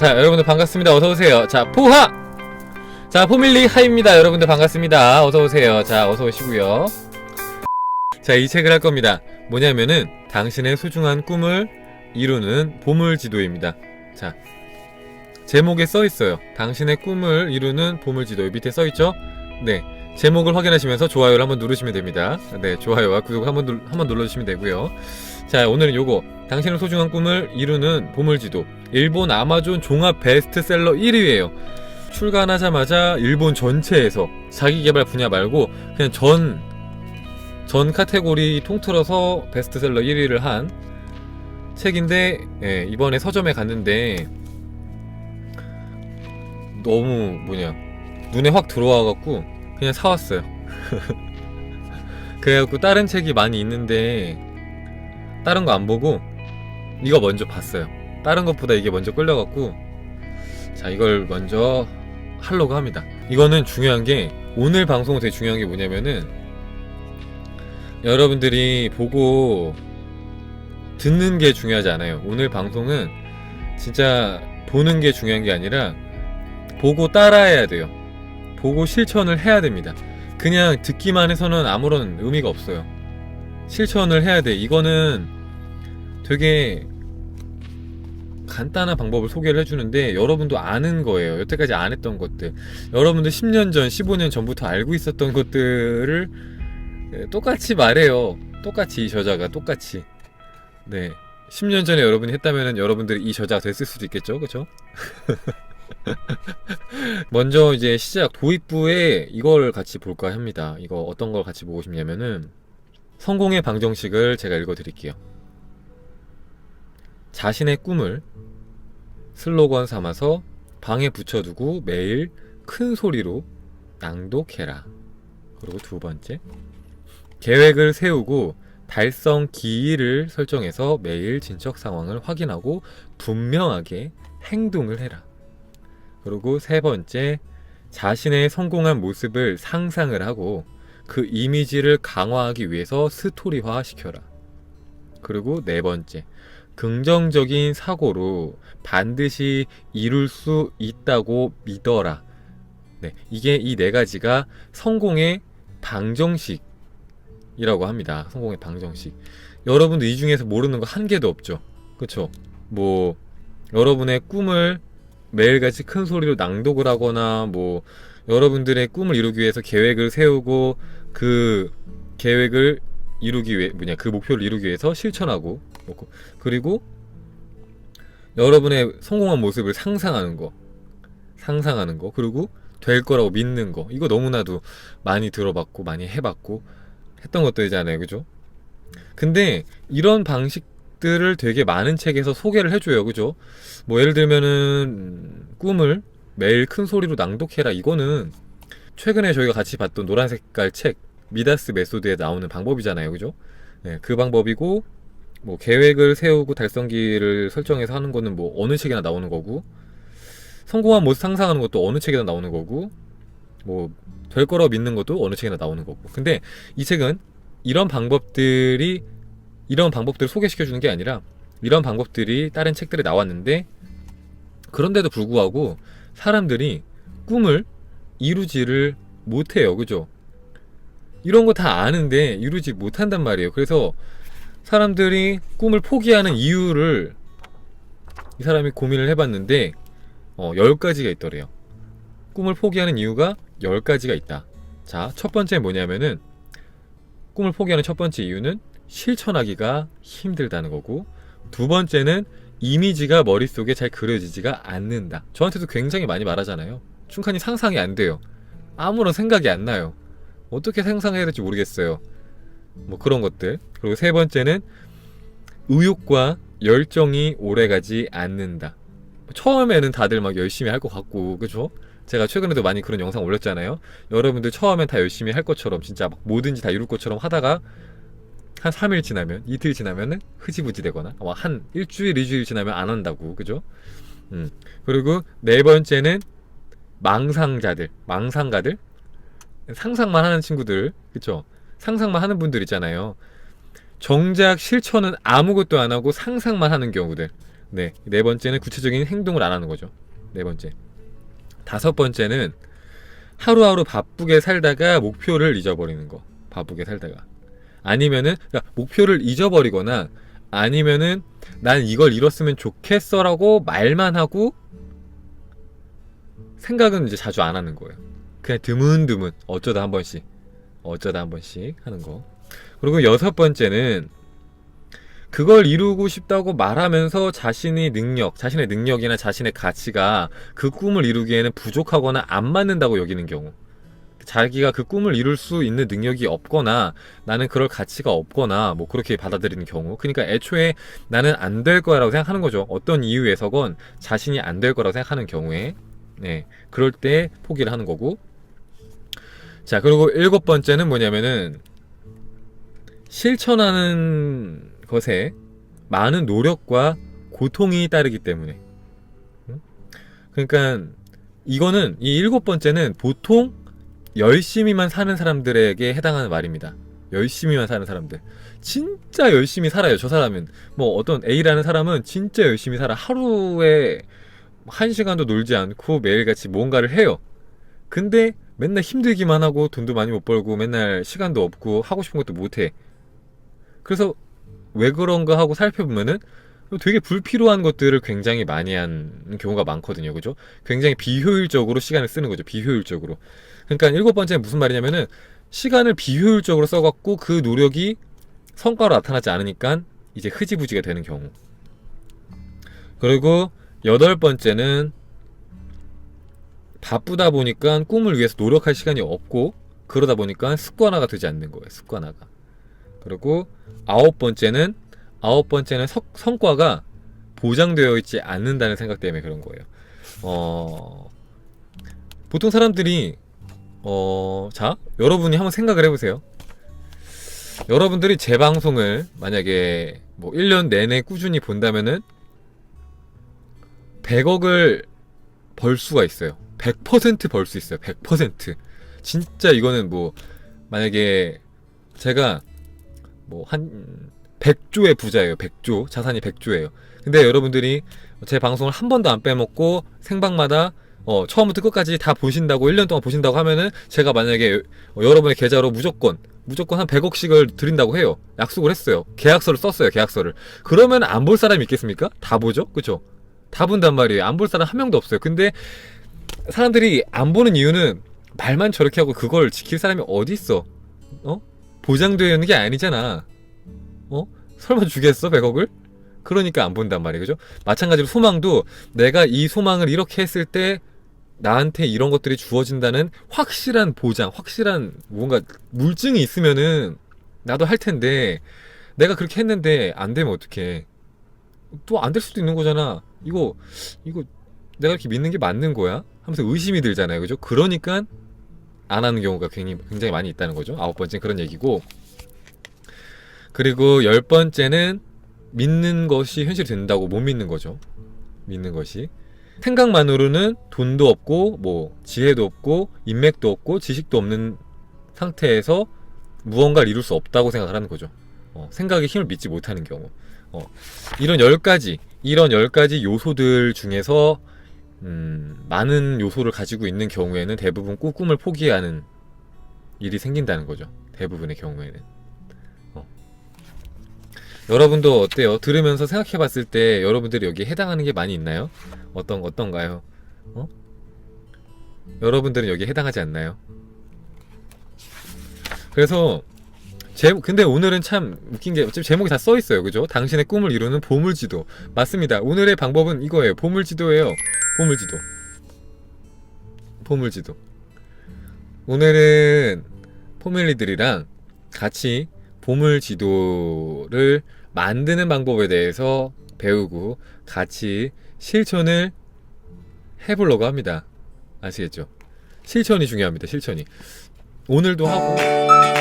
자, 여러분들 반갑습니다. 어서 오세요. 자, 포하. 자, 포밀리 하입니다. 여러분들 반갑습니다. 어서 오세요. 자, 어서 오시고요. 자, 이 책을 할 겁니다. 뭐냐면은 당신의 소중한 꿈을 이루는 보물 지도입니다. 자, 제목에 써 있어요. 당신의 꿈을 이루는 보물 지도. 밑에 써 있죠? 네. 제목을 확인하시면서 좋아요를 한번 누르시면 됩니다. 네, 좋아요와 구독 한번 눌, 한번 눌러주시면 되고요. 자, 오늘은 요거 당신의 소중한 꿈을 이루는 보물지도 일본 아마존 종합 베스트셀러 1위예요. 출간하자마자 일본 전체에서 자기 개발 분야 말고 그냥 전, 전 카테고리 통틀어서 베스트셀러 1위를 한 책인데, 예, 이번에 서점에 갔는데, 너무, 뭐냐, 눈에 확 들어와갖고, 그냥 사왔어요. 그래갖고 다른 책이 많이 있는데, 다른 거 안 보고 이거 먼저 봤어요. 다른 것보다 이게 먼저 끌려갖고 자 이걸 먼저 하려고 합니다. 이거는 중요한 게 오늘 방송은 되게 중요한 게 뭐냐면은 여러분들이 보고 듣는 게 중요하지 않아요. 오늘 방송은 진짜 보는 게 중요한 게 아니라 보고 따라해야 돼요. 보고 실천을 해야 됩니다. 그냥 듣기만 해서는 아무런 의미가 없어요. 실천을 해야 돼. 이거는 되게 간단한 방법을 소개를 해주는데 여러분도 아는 거예요. 여태까지 안 했던 것들. 여러분들 10년 전, 15년 전부터 알고 있었던 것들을 예, 똑같이 말해요. 똑같이 이 저자가 똑같이. 네. 10년 전에 여러분이 했다면 여러분들이 이 저자가 됐을 수도 있겠죠. 그쵸? 먼저 이제 시작 도입부에 이걸 같이 볼까 합니다. 이거 어떤 걸 같이 보고 싶냐면은 성공의 방정식을 제가 읽어 드릴게요. 자신의 꿈을 슬로건 삼아서 방에 붙여두고 매일 큰 소리로 낭독해라. 그리고 두 번째, 계획을 세우고 달성 기일을 설정해서 매일 진척 상황을 확인하고 분명하게 행동을 해라. 그리고 세 번째, 자신의 성공한 모습을 상상을 하고 그 이미지를 강화하기 위해서 스토리화 시켜라. 그리고 네 번째, 긍정적인 사고로 반드시 이룰 수 있다고 믿어라. 네, 이게 이 네 가지가 성공의 방정식이라고 합니다. 성공의 방정식. 여러분도 이 중에서 모르는 거 한 개도 없죠. 그쵸? 뭐, 여러분의 꿈을 매일같이 큰 소리로 낭독을 하거나, 뭐, 여러분들의 꿈을 이루기 위해서 계획을 세우고, 그 계획을 이루기 위해 뭐냐 그 목표를 이루기 위해서 실천하고 뭐, 그리고 여러분의 성공한 모습을 상상하는 거. 상상하는 거. 그리고 될 거라고 믿는 거. 이거 너무나도 많이 들어봤고 많이 해봤고 했던 것들이잖아요. 그죠? 근데 이런 방식들을 되게 많은 책에서 소개를 해줘요. 그죠? 뭐 예를 들면은 꿈을 매일 큰 소리로 낭독해라. 이거는 최근에 저희가 같이 봤던 노란 색깔 책 미다스 메소드에 나오는 방법이잖아요. 그죠? 네, 그 방법이고 뭐 계획을 세우고 달성기를 설정해서 하는 거는 뭐 어느 책이나 나오는 거고 성공한 모습 상상하는 것도 어느 책이나 나오는 거고 뭐 될 거라고 믿는 것도 어느 책이나 나오는 거고. 근데 이 책은 이런 방법들이 이런 방법들을 소개시켜 주는 게 아니라 이런 방법들이 다른 책들에 나왔는데 그런데도 불구하고 사람들이 꿈을 이루지를 못해요. 그죠? 이런 거 다 아는데 이루지 못한단 말이에요. 그래서 사람들이 꿈을 포기하는 이유를 이 사람이 고민을 해봤는데 어, 10가지가 있더래요. 꿈을 포기하는 이유가 10가지가 있다. 자, 첫 번째 뭐냐면은 꿈을 포기하는 첫 번째 이유는 실천하기가 힘들다는 거고 두 번째는 이미지가 머릿속에 잘 그려지지가 않는다. 저한테도 굉장히 많이 말하잖아요. 충분히 상상이 안 돼요. 아무런 생각이 안 나요. 어떻게 상상해야 될지 모르겠어요. 뭐 그런 것들. 그리고 세 번째는 의욕과 열정이 오래가지 않는다. 처음에는 다들 막 열심히 할 것 같고, 그죠? 제가 최근에도 많이 그런 영상 올렸잖아요. 여러분들 처음엔 다 열심히 할 것처럼, 진짜 막 뭐든지 다 이룰 것처럼 하다가 한 3일 지나면, 이틀 지나면은 흐지부지 되거나, 뭐한 일주일, 이주일 지나면 안 한다고, 그죠? 음. 그리고 네 번째는 망상자들, 망상가들, 상상만 하는 친구들, 그쵸? 상상만 하는 분들 있잖아요. 정작 실천은 아무것도 안 하고 상상만 하는 경우들. 네, 네 번째는 구체적인 행동을 안 하는 거죠. 네 번째. 다섯 번째는 하루하루 바쁘게 살다가 목표를 잊어버리는 거. 바쁘게 살다가. 아니면은 그러니까 목표를 잊어버리거나 아니면은 난 이걸 이뤘으면 좋겠어라고 말만 하고 생각은 이제 자주 안 하는 거예요. 그냥 드문드문 어쩌다 한 번씩 어쩌다 한 번씩 하는 거. 그리고 여섯 번째는 그걸 이루고 싶다고 말하면서 자신의 능력, 자신의 능력이나 자신의 가치가 그 꿈을 이루기에는 부족하거나 안 맞는다고 여기는 경우. 자기가 그 꿈을 이룰 수 있는 능력이 없거나 나는 그럴 가치가 없거나 뭐 그렇게 받아들이는 경우. 그러니까 애초에 나는 안 될 거라고 생각하는 거죠. 어떤 이유에서건 자신이 안 될 거라고 생각하는 경우에 네. 그럴 때 포기를 하는 거고. 자, 그리고 일곱 번째는 뭐냐면은 실천하는 것에 많은 노력과 고통이 따르기 때문에. 응? 그러니까 이거는 이 일곱 번째는 보통 열심히만 사는 사람들에게 해당하는 말입니다. 열심히만 사는 사람들. 진짜 열심히 살아요. 저 사람은 뭐 어떤 A라는 사람은 진짜 열심히 살아. 하루에 한 시간도 놀지 않고 매일같이 뭔가를 해요. 근데 맨날 힘들기만 하고 돈도 많이 못 벌고 맨날 시간도 없고 하고 싶은 것도 못 해. 그래서 왜 그런가 하고 살펴보면은 되게 불필요한 것들을 굉장히 많이 하는 경우가 많거든요. 그죠? 굉장히 비효율적으로 시간을 쓰는 거죠. 비효율적으로. 그러니까 일곱 번째는 무슨 말이냐면은 시간을 비효율적으로 써갖고 그 노력이 성과로 나타나지 않으니까 이제 흐지부지가 되는 경우. 그리고 여덟 번째는 바쁘다 보니까 꿈을 위해서 노력할 시간이 없고 그러다 보니까 습관화가 되지 않는 거예요. 습관화가. 그리고 아홉 번째는 아홉 번째는 석, 성과가 보장되어 있지 않는다는 생각 때문에 그런 거예요. 어, 보통 사람들이 어, 자, 여러분이 한번 생각을 해보세요. 여러분들이 제 방송을 만약에 뭐 1년 내내 꾸준히 본다면은 100억을 벌 수가 있어요. 100%벌 수 있어요. 100%. 진짜 이거는 뭐 만약에 제가 뭐 한 100조의 부자예요. 100조. 자산이 100조예요. 근데 여러분들이 제 방송을 한 번도 안 빼먹고 생방마다 어, 처음부터 끝까지 다 보신다고 1년 동안 보신다고 하면은 제가 만약에 어, 여러분의 계좌로 무조건 무조건 한 100억씩을 드린다고 해요. 약속을 했어요. 계약서를 썼어요. 계약서를. 그러면 안 볼 사람이 있겠습니까? 다 보죠. 그죠? 다 본단 말이에요. 안 볼 사람 한 명도 없어요. 근데 사람들이 안 보는 이유는 말만 저렇게 하고 그걸 지킬 사람이 어디 있어? 어? 보장되어 있는 게 아니잖아. 어? 설마 주겠어 100억을? 그러니까 안 본단 말이에요. 그죠? 마찬가지로 소망도 내가 이 소망을 이렇게 했을 때 나한테 이런 것들이 주어진다는 확실한 보장, 확실한 뭔가 물증이 있으면은 나도 할 텐데 내가 그렇게 했는데 안 되면 어떡해. 또 안 될 수도 있는 거잖아. 이거 이거 내가 이렇게 믿는 게 맞는 거야? 하면서 의심이 들잖아요. 그죠? 그러니까 안 하는 경우가 굉장히, 굉장히 많이 있다는 거죠. 아홉 번째는 그런 얘기고. 그리고 열 번째는 믿는 것이 현실이 된다고 못 믿는 거죠. 믿는 것이. 생각만으로는 돈도 없고, 뭐, 지혜도 없고, 인맥도 없고, 지식도 없는 상태에서 무언가를 이룰 수 없다고 생각을 하는 거죠. 어, 생각에 힘을 믿지 못하는 경우. 어, 이런 열 가지, 이런 열 가지 요소들 중에서 음, 많은 요소를 가지고 있는 경우에는 대부분 꾸- 꿈을 포기하는 일이 생긴다는 거죠. 대부분의 경우에는. 어. 여러분도 어때요? 들으면서 생각해 봤을 때 여러분들이 여기에 해당하는 게 많이 있나요? 어떤, 어떤가요? 어? 여러분들은 여기에 해당하지 않나요? 그래서, 제, 근데 오늘은 참 웃긴 게 어차피 제목이 다 써 있어요. 그죠? 당신의 꿈을 이루는 보물지도. 맞습니다. 오늘의 방법은 이거예요. 보물지도예요. 보물지도. 보물지도. 오늘은 포밀리들이랑 같이 보물지도를 만드는 방법에 대해서 배우고 같이 실천을 해보려고 합니다. 아시겠죠? 실천이 중요합니다. 실천이. 오늘도 하고.